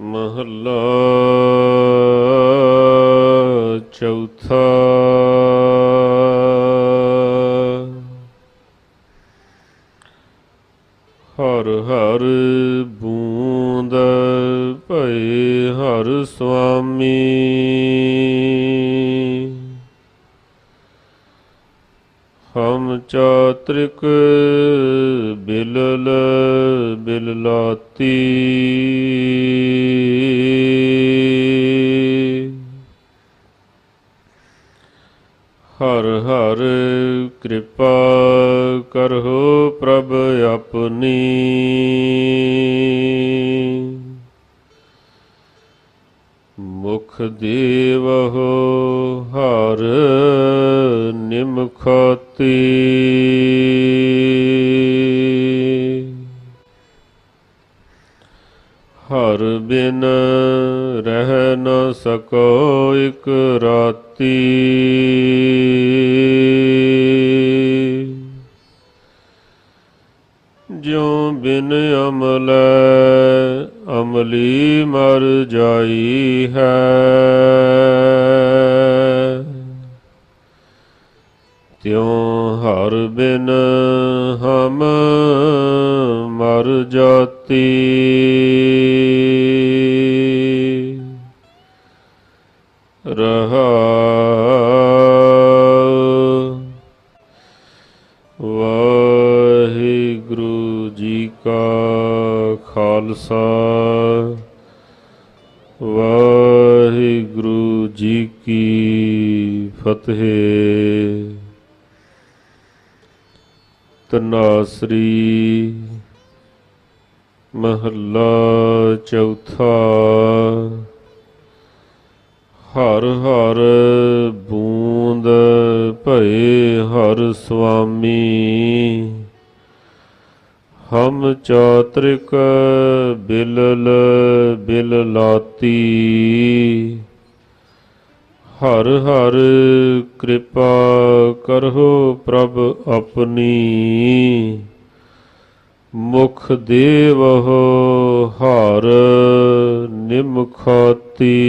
ਮਹੱਲਾ ਚੌਥਾ। ਹਰ ਹਰ ਬੂੰਦ ਭਏ ਹਰ ਸੁਆਮੀ। ਹਮ ਚਾਤ੍ਰਿਕ ਬਿਲਲ ਬਿਲਲਾਤੀ। ਹਰ ਹਰ ਕਿਰਪਾ ਕਰਹੁ ਪ੍ਰਭ ਆਪਣੀ। ਮੁਖ ਦੇਵਹੁ ਹਰ ਨਿਮਖਤੀ। ਹਰ ਬਿਨ ਰਹਿ ਨ ਸਕੋ ਇਕ ਰਾਤੀ। ਜਿਉ ਬਿਨ ਅਮਲੈ ਅਮਲੀ ਮਰ ਜਾਈ ਹੈ। ਤਿਉ ਹਰ ਬਿਨ ਹਮ ਮਰ ਜਾਤੀ। ਰਹਾ ਵਾਹਿਗੁਰੂ ਜੀ ਕਾ ਖਾਲਸਾ। ਵਾਹਿਗੁਰੂ ਜੀ ਕੀ ਫਤਿਹ। ਤਨਾਸਰੀ ਮਹੱਲਾ ਚੌਥਾ। ਹਰ ਹਰ ਬੂੰਦ ਭਏ ਹਰ ਸੁਆਮੀ ਹਮ ਚਾਤ੍ਰਿਕ ਬਿਲਲ ਬਿਲ ਲਾਤੀ ਹਰ ਹਰ ਕਿਰਪਾ ਕਰਹੁ ਪ੍ਰਭ ਆਪਣੀ। ਮੁਖ ਦੇਵਹੁ ਹਰ ਨਿਮਖਾਤੀ।